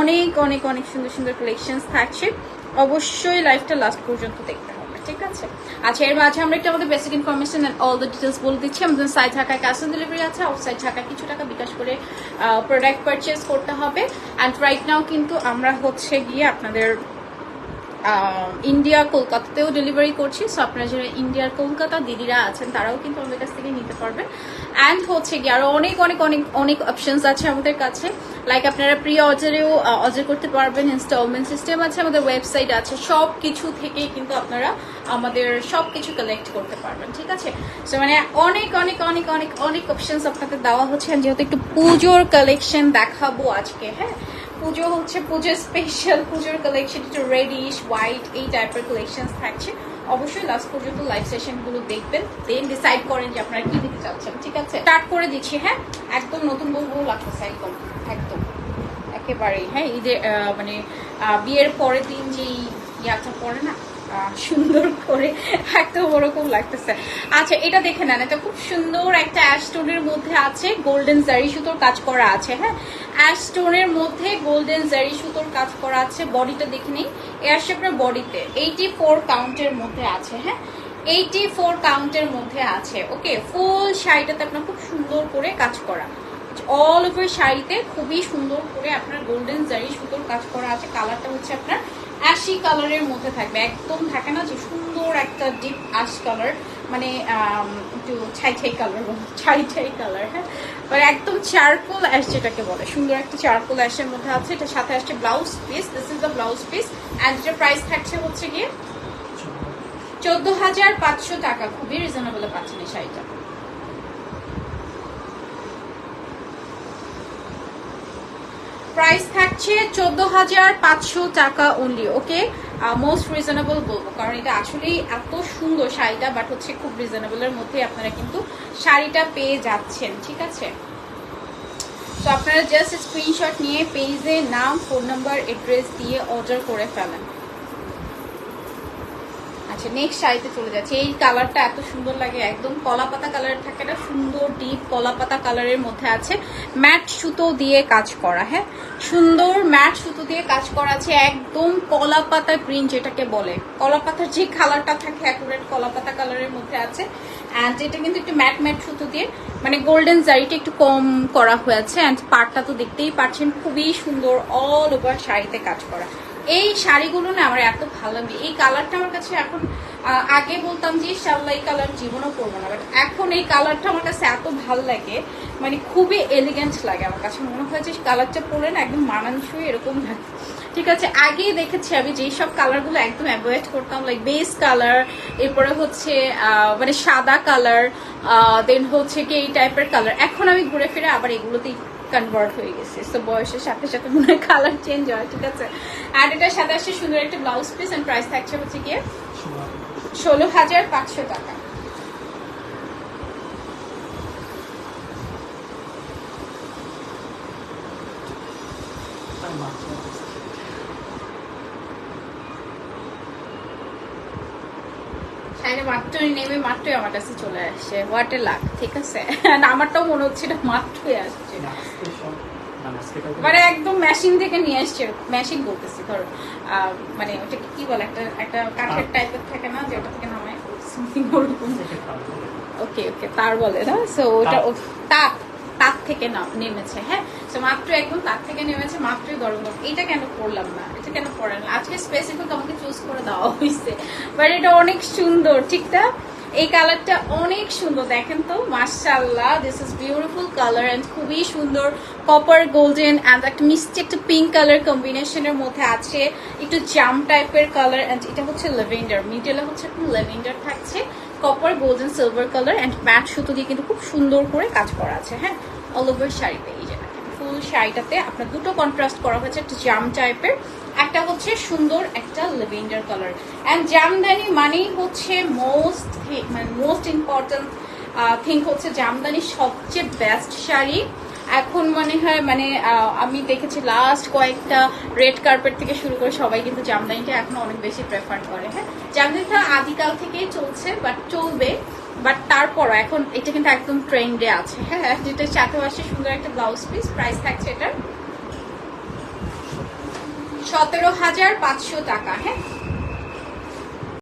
অনেক অনেক অনেক সুন্দর সুন্দর কালেকশনস থাকছে। অবশ্যই লাইফটা লাস্ট পর্যন্ত দেখতে হবে, ঠিক আছে? আচ্ছা এর মাঝে আমরা একটু আমাদের basic information and all the details বলে দিচ্ছি। আমাদের সাইড ঢাকায় ক্যাশ অন ডেলিভারি আছে আউটসাইড ঢাকায় কিছু টাকা বিকাশ করে প্রোডাক্ট পারচেস করতে হবে। অ্যান্ড রাইট নাও কিন্তু আমরা হচ্ছে গিয়ে আপনাদের ইন্ডিয়া কলকাতাতেও ডেলিভারি করছি। সো আপনারা যারা ইন্ডিয়ার কলকাতা দিদিরা আছেন, তারাও কিন্তু আমাদের কাছ থেকে নিতে পারবেন অ্যান্ড হচ্ছে কি আরও অনেক অনেক অনেক অনেক অপশনস আছে আমাদের কাছে। লাইক আপনারা প্রি অর্ডারেও অর্ডার করতে পারবেন ইনস্টলমেন্ট সিস্টেম আছে আমাদের ওয়েবসাইট আছে। সব কিছু থেকেই কিন্তু আপনারা আমাদের সব কিছু কালেক্ট করতে পারবেন, ঠিক আছে? সো মানে অনেক অনেক অনেক অনেক অনেক অপশানস আপনাদের দেওয়া হচ্ছে। যেহেতু একটু পুজোর কালেকশন দেখাবো আজকে হ্যাঁ? পুজো হচ্ছে পুজোর স্পেশাল পুজোর কালেকশন একটু রেডিশ হোয়াইট এই টাইপের কালেকশন থাকছে। অবশ্যই লাস্ট পর্যন্ত লাইভ সেশনগুলো দেখবেন দেন ডিসাইড করেন যে আপনারা কি দিতে চাচ্ছেন, ঠিক আছে? স্টার্ট করে দিচ্ছি হ্যাঁ? একদম নতুন বউ লাগতেছে একদম একদম। একেবারেই হ্যাঁ? ঈদের মানে বিয়ের পরের দিন যেই ইয়াটা পড়ে না সুন্দর করে একদম ওরকম লাগতেছে। আচ্ছা এটা দেখে নেন, এটা খুব সুন্দর একটা অ্যাস্টোনের মধ্যে আছে গোল্ডেন জারি সুতোর কাজ করা আছে হ্যাঁ? অ্যাস্টোনের মধ্যে গোল্ডেন জারি সুতোর কাজ করা আছে বডিটা দেখে নিই এ আসছে আপনার বডিতে এইটি ফোর কাউন্টের মধ্যে আছে হ্যাঁ? এইটি ফোর কাউন্টের মধ্যে আছে ওকে ফুল শাড়িটাতে আপনার খুব সুন্দর করে কাজ করা। অল ওভার শাড়িতে খুবই সুন্দর করে আপনার গোল্ডেন জারি সুতোর কাজ করা আছে কালারটা হচ্ছে আপনার অ্যাশি কালারের মধ্যে থাকবে একদম থাকে না যে সুন্দর একটা ডিপ অ্যাশ কালার মানে একটু ছাই ছাই কালার ছাই ছাই কালার হ্যাঁ? মানে একদম চারকোল অ্যাশ যেটাকে বলে সুন্দর একটা চারকোল অ্যাশের মধ্যে আছে এটা সাথে আসছে blouse piece this is the blouse piece and এটার প্রাইস থাকছে হচ্ছে গিয়ে চোদ্দ হাজার। পাঁচশো টাকা খুবই রিজনেবল পাচ্ছেন এই শাড়িটা। প্রাইস থাকছে চোদ্দ হাজার পাঁচশো টাকা অনলি ওকে মোস্ট রিজনেবল বলব, কারণ এটা আসলেই এত সুন্দর শাড়িটা বাট হচ্ছে খুব রিজনেবলের মধ্যে আপনারা কিন্তু শাড়িটা পেয়ে যাচ্ছেন, ঠিক আছে? তো আপনারা জাস্ট স্ক্রিনশট নিয়ে পেজে নাম ফোন নাম্বার অ্যাড্রেস দিয়ে অর্ডার করে ফেলেন। আচ্ছা নেক্সট শাড়িতে চলে যাচ্ছে। এই কালারটা এত সুন্দর লাগে, একদম কলা পাতা কালারের থাকে না, সুন্দর ডিপ কলা পাতা কালারের মধ্যে আছে। ম্যাট সুতো দিয়ে কাজ করা হ্যাঁ? সুন্দর ম্যাট সুতো দিয়ে কাজ করা আছে, একদম কলা পাতা প্রিন্ট যেটাকে বলে। কলা পাতার যে কালারটা থাকে অ্যাকুরেট কলা পাতা কালারের মধ্যে আছে। অ্যান্ড এটা কিন্তু একটু ম্যাট ম্যাট সুতো দিয়ে মানে গোল্ডেন জারিটা একটু কম করা হয়েছে। অ্যান্ড পাটটা তো দেখতেই পাচ্ছেন, খুবই সুন্দর অল ওভার শাড়িতে কাজ করা। এই শাড়িগুলো না আমার এত ভালো লাগে। এই কালারটা আমার কাছে এখন আগে বলতাম যে শাল্লা এই কালার জীবনও করব না বাট এখন এই কালারটা আমার কাছে এত ভালো লাগে মানে খুবই এলিগেন্ট লাগে আমার কাছে। মনে হয় যে কালারটা পরে না একদম মানানসই এরকম লাগে। ঠিক আছে, আগেই দেখেছি আমি যেই সব কালারগুলো একদম অ্যাভয়েড করতাম লাইক বেস কালার এরপরে হচ্ছে মানে সাদা কালার দেন হচ্ছে কি এই টাইপের কালার এখন আমি ঘুরে ফিরে আবার এগুলোতেই কনভার্ট হয়ে গেছে। তো বয়সের সাথে সাথে মনে কালার চেঞ্জ হয়, ঠিক আছে? আর এটার সাথে আসছে সুন্দর একটা ব্লাউজ পিস এন্ড প্রাইস থাকছে হচ্ছে গিয়ে ষোলো হাজার পাঁচশো টাকা। মাত্রই নেমে মাত্রই আমার কাছে চলে আসছে হোয়াটে লাখ ঠিক আছে? আমারটাও মনে হচ্ছে এটা মাত্রই আসছে। মানে একদম মেশিন থেকে নিয়ে আসছে মেশিন বলতেছি ধরো মানে ওটাকে কি বলে একটা একটা কাঠের টাইপের থাকে না যে ওটা থেকে নামায়? Something ওরকম। ওকে ওকে তার বলে না? সো ওটা তাপ তাপ থেকে না নেমেছে হ্যাঁ? তো মাত্র একদম তাপ থেকে নেমেছে মাত্রই গরম গরম। এটা কেন করলাম না? এটা কেন পড়েন আজকে স্পেসিফিক আমাকে চুজ করে দেওয়া হয়েছে। বাট এটা অনেক সুন্দর ঠিক না? এই কালারটা অনেক সুন্দর, দেখেন তো? মার্শাল্লাহ this is beautiful colour and খুবই সুন্দর কপার গোল্ডেন অ্যান্ড একটা মিষ্টি একটা পিঙ্ক কালার কম্বিনেশনের মধ্যে আছে। একটু জাম টাইপের কালার অ্যান্ড এটা হচ্ছে লেভেন্ডার মিডলে হচ্ছে একটু লেভেন্ডার থাকছে। Copper golden silver colour and matte সুতো দিয়ে কিন্তু খুব সুন্দর করে কাজ করা আছে হ্যাঁ? অল ওভার শাড়িতে। ফুল শাড়িটাতে আপনার দুটো কন্ট্রাস্ট করা হয়েছে, একটা জাম টাইপের একটা হচ্ছে সুন্দর, একটা লেভেন্ডার কালার অ্যান্ড জামদানি মানেই হচ্ছে মোস্ট মানে মোস্ট ইম্পর্টেন্ট থিং হচ্ছে জামদানি সবচেয়ে বেস্ট শাড়ি। এখন মনে হয় মানে আমি দেখেছি লাস্ট কয়েকটা রেড কার্পেট থেকে শুরু করে সবাই কিন্তু জামদানিটা এখন অনেক বেশি প্রেফার করে হ্যাঁ? জামদানিটা আদিকাল থেকেই চলছে বাট চলবে। বাট তারপরও এখন এটা কিন্তু একদম ট্রেন্ডে আছে। হ্যাঁ যেটা সাথে আসে সুন্দর একটা ব্লাউজ পিস প্রাইস থাকছে এটার সতেরো হাজার পাঁচশো টাকা হ্যাঁ?